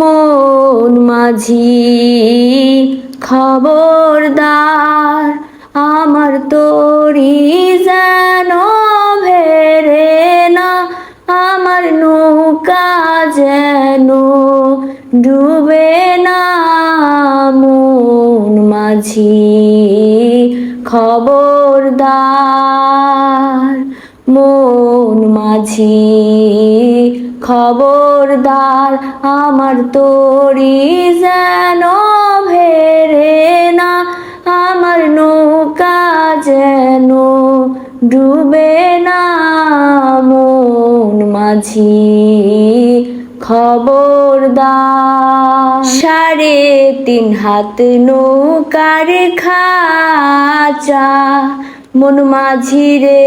মন মাঝি খবরদার, আমার তোরি যেন ভেরে না, আমার নৌকা যেন ডুবে না। মন মাঝি খবরদার মন মাঝি। খবরদার আমার তোরি যেন ভেরে না, আমার নৌকা যেন ডুবে না। মন মাঝি খবরদার। সাড়ে তিন হাত নৌকার খাচা, মন মাঝি রে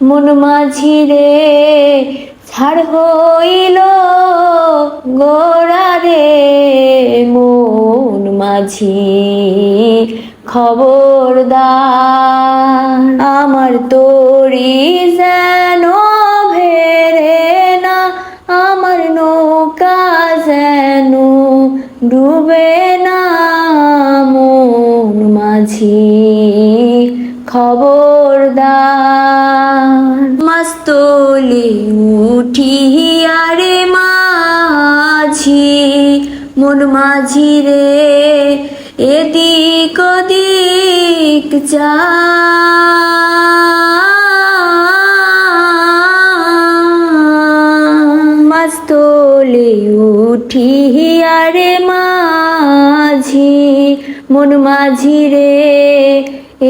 মন মাঝি রে, ছাড় হইল গোড়া রে। মন মাঝি, খবরদার, আমার তোরি যেন ভেরে না, আমার নৌকা যেন ডুবে না। মন মাঝি খবরদার। মাস্তলি উঠি আরে মাঝি মন মাঝি রে এদিক ওদিক যা। মন মাঝি রে,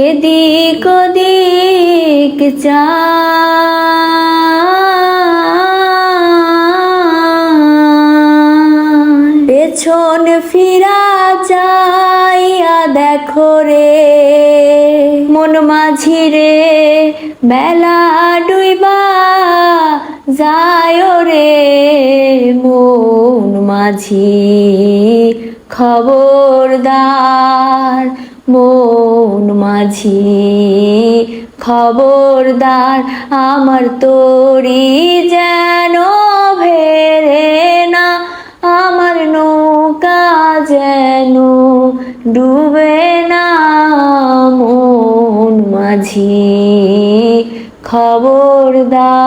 এদিক ওদিক পেছন ফিরা যাইয়া দেখো রে, মন মাঝি রে, বেলা ডুইবা যায় রে, মন মাঝি। খবরদার, মন মাঝি। খবরদার, আমার তোরি যেন ভেরে না, আমার নৌকা যেন ডুবে না, মন মাঝি। খবরদার